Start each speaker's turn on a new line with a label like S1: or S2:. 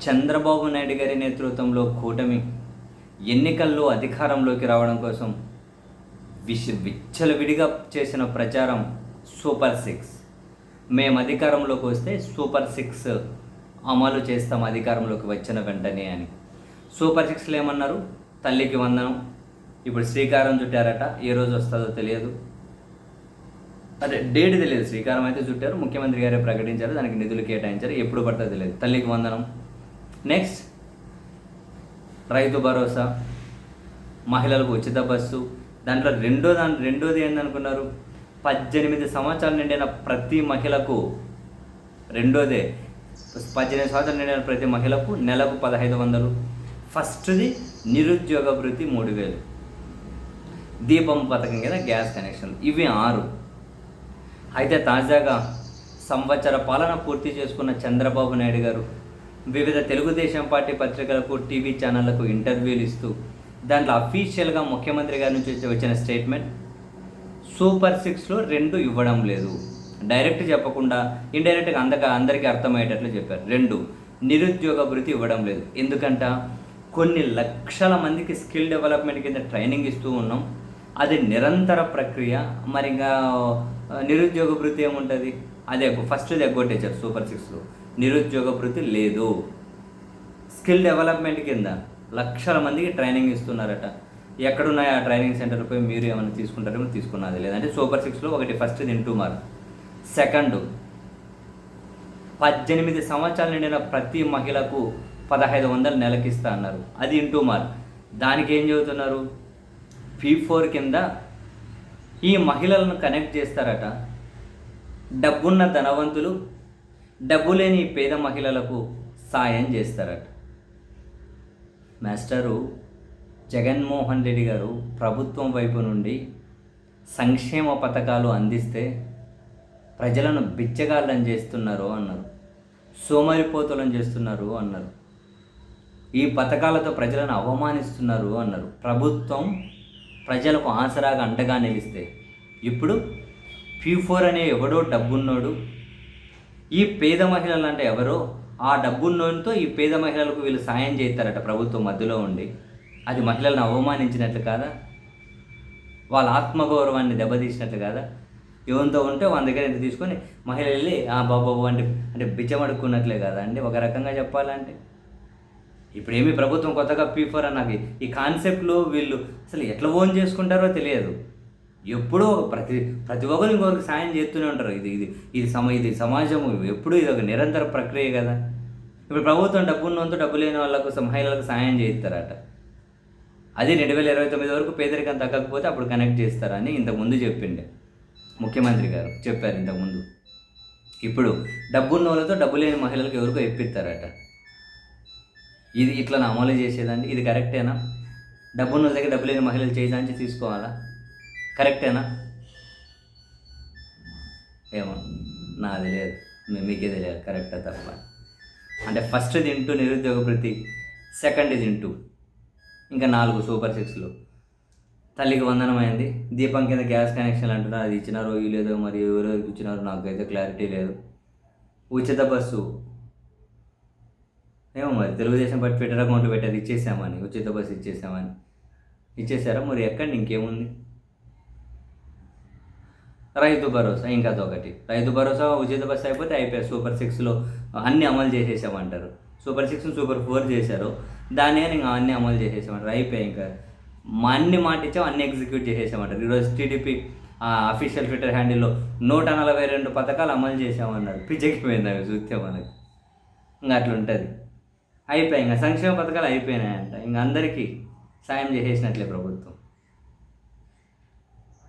S1: చంద్రబాబు నాయుడు గారి నేతృత్వంలో కూటమి ఎన్నికల్లో అధికారంలోకి రావడం కోసం విష విచ్చలవిడిగా చేసిన ప్రచారం సూపర్ సిక్స్. మేము అధికారంలోకి వస్తే సూపర్ సిక్స్ అమలు చేస్తాం అధికారంలోకి వచ్చిన వెంటనే అని. సూపర్ సిక్స్లో ఏమన్నారు? తల్లికి వందనం. ఇప్పుడు శ్రీకారం చుట్టారట. ఏ రోజు వస్తుందో తెలియదు. అదే డేట్ తెలియదు. శ్రీకారం అయితే చుట్టారు. ముఖ్యమంత్రి గారే ప్రకటించారు. దానికి నిధులు కేటాయించారు. ఎప్పుడు పడుతుందో తెలియదు. తల్లికి వందనం. నెక్స్ట్ రైతు భరోసా. మహిళలకు ఉచిత బస్సు. దాంట్లో రెండో దాని రెండోది ఏందనుకున్నారు? పద్దెనిమిది సంవత్సరాలు నిండిన ప్రతి మహిళకు రెండోదే. పద్దెనిమిది సంవత్సరాలు నిండిన ప్రతి మహిళకు నెలకు పదహైదు వందలు. ఫస్ట్ది నిరుద్యోగ భృతి మూడు వేలు. దీపం పథకం కింద గ్యాస్ కనెక్షన్ ఇవి ఆరు. అయితే తాజాగా సంవత్సర పాలన పూర్తి చేసుకున్న చంద్రబాబు నాయుడు గారు వివిధ తెలుగుదేశం పార్టీ పత్రికలకు టీవీ ఛానళ్ళకు ఇంటర్వ్యూలు ఇస్తూ దాంట్లో అఫీషియల్గా ముఖ్యమంత్రి గారి నుంచి వచ్చి- వచ్చిన స్టేట్మెంట్ సూపర్ సిక్స్లో రెండు ఇవ్వడం లేదు. డైరెక్ట్ చెప్పకుండా ఇండైరెక్ట్గా అందక అందరికీ అర్థమయ్యేటట్లు చెప్పారు. రెండు నిరుద్యోగ భృతి ఇవ్వడం లేదు. ఎందుకంట? కొన్ని లక్షల మందికి స్కిల్ డెవలప్మెంట్ కింద ట్రైనింగ్ ఇస్తూ ఉన్నాం. అది నిరంతర ప్రక్రియ. మరి ఇంకా నిరుద్యోగ భృతి ఏముంటుంది? అదే ఫస్ట్ ఎగ్గొట్టేశారు సూపర్ సిక్స్లో నిరుద్యోగ భృతి లేదు. స్కిల్ డెవలప్మెంట్ కింద లక్షల మందికి ట్రైనింగ్ ఇస్తున్నారట. ఎక్కడున్నాయి ఆ ట్రైనింగ్ సెంటర్ పోయి మీరు ఏమైనా తీసుకుంటారేమో తీసుకున్నది లేదంటే సూపర్ సిక్స్లో ఒకటి ఫస్ట్ ఇంటూ మార్క్ సెకండ్ పద్దెనిమిది సంవత్సరాలు నిండిన ప్రతి మహిళకు పదహైదు వందలు నెలకిస్తా అన్నారు. అది ఇంటూ మార్క్ దానికి ఏం చెబుతున్నారు పీ ఫోర్ కింద ఈ మహిళలను కనెక్ట్ చేస్తారట. డబ్బున్న ధనవంతులు డబ్బు లేని పేద మహిళలకు సాయం చేస్తారట. మాస్టరు జగన్మోహన్ రెడ్డి గారు ప్రభుత్వం వైపు నుండి సంక్షేమ పథకాలు అందిస్తే ప్రజలను బిచ్చగాళ్ళని చేస్తున్నారు అన్నారు. సోమరిపోతులను చేస్తున్నారు అన్నారు. ఈ పథకాలతో ప్రజలను అవమానిస్తున్నారు అన్నారు. ప్రభుత్వం ప్రజలకు ఆసరాగా అండగా నిలిస్తే ఇప్పుడు ఫోర్ అనే ఎవడో డబ్బున్నోడు. ఈ పేద మహిళలు అంటే ఎవరో ఆ డబ్బున్నోనితో ఈ పేద మహిళలకు వీళ్ళు సాయం చేస్తారట ప్రభుత్వం మధ్యలో ఉండి. అది మహిళలను అవమానించినట్లు కాదా? వాళ్ళ ఆత్మగౌరవాన్ని దెబ్బతీసినట్లు కాదా? ఎవరితో ఉంటే వాళ్ళ దగ్గర ఎంత తీసుకొని మహిళ వెళ్ళి ఆ బాబాబు అంటే అంటే బిచ్చమడుక్కున్నట్లే కదా అండి? ఒక రకంగా చెప్పాలంటే. ఇప్పుడు ఏమి ప్రభుత్వం కొత్తగా పీఫర్ అని ఈ కాన్సెప్ట్లో వీళ్ళు అసలు ఎట్లా ఓన్ చేసుకుంటారో తెలియదు. ఎప్పుడో ప్రతి ప్రతి ఒక్కరు ఇంకొకరికి సాయం చేస్తూనే ఉంటారు. ఇది ఇది ఇది సమ ఇది సమాజం ఎప్పుడు ఇది ఒక నిరంతర ప్రక్రియ కదా. ఇప్పుడు ప్రభుత్వం డబ్బు ఉన్నంత డబ్బు లేని వాళ్ళకు మహిళలకు సాయం చేస్తారట అది రెండు వేల ఇరవై తొమ్మిది వరకు పేదరికం తగ్గకపోతే అప్పుడు కనెక్ట్ చేస్తారని ఇంతకుముందు చెప్పిండే. ముఖ్యమంత్రి గారు చెప్పారు ఇంతకుముందు ఇప్పుడు డబ్బున్న వాళ్ళతో డబ్బు లేని మహిళలకు ఎవరికో ఇప్పిస్తారట. ఇది ఇట్లా అమలు చేసేదండి ఇది కరెక్టేనా? డబ్బున్న వాళ్ళ దగ్గర డబ్బు లేని మహిళలు చేయడానికి తీసుకోవాలా? కరెక్టేనా? ఏమో నాది లేదు. మీకే తెలియదు. కరెక్టా తప్ప. అంటే ఫస్ట్ తింటూ నిరుద్యోగ ప్రతి సెకండ్ తింటూ. ఇంకా నాలుగు సూపర్ సిక్స్లు. తల్లికి వందనమైంది దీపం కింద గ్యాస్ కనెక్షన్ అంటున్నారు అది ఇచ్చినారో లేదో మరి ఎవరో ఇచ్చినారో నాకైతే క్లారిటీ లేదు. ఉచిత బస్సు. ఏమో మరి తెలుగుదేశం బట్టి ట్విట్టర్ అకౌంట్ అది ఇచ్చేసామని. ఉచిత బస్సు ఇచ్చేసామని. ఇచ్చేసారా? మరి ఎక్కడ ఇంకేముంది? రైతు భరోసా ఇంకా అదొకటి రైతు భరోసా ఉచిత బస్సు అయిపోతే అయిపోయాయి సూపర్ సిక్స్లో అన్ని అమలు చేసేసామంటారు. సూపర్ సిక్స్ సూపర్ ఫోర్ చేశారు. దాని ఇంకా అన్ని అమలు చేసేసామంటారు. అయిపోయాయి ఇంకా. మా అన్ని మాట ఇచ్చాం అన్ని ఎగ్జిక్యూట్ చేసేసామంటారు. ఈరోజు టీడీపీ అఫీషియల్ ట్విట్టర్ హ్యాండిల్లో నూట నలభై రెండు పథకాలు అమలు చేసామన్నారు పిచ్చెక్కిపోయింది అవి చూస్తే మనకి. ఇంకా అట్లుంటుంది అయిపోయాయి ఇంకా. సంక్షేమ పథకాలు అయిపోయినాయంట. ఇంకా అందరికీ సాయం చేసేసినట్లే ప్రభుత్వం.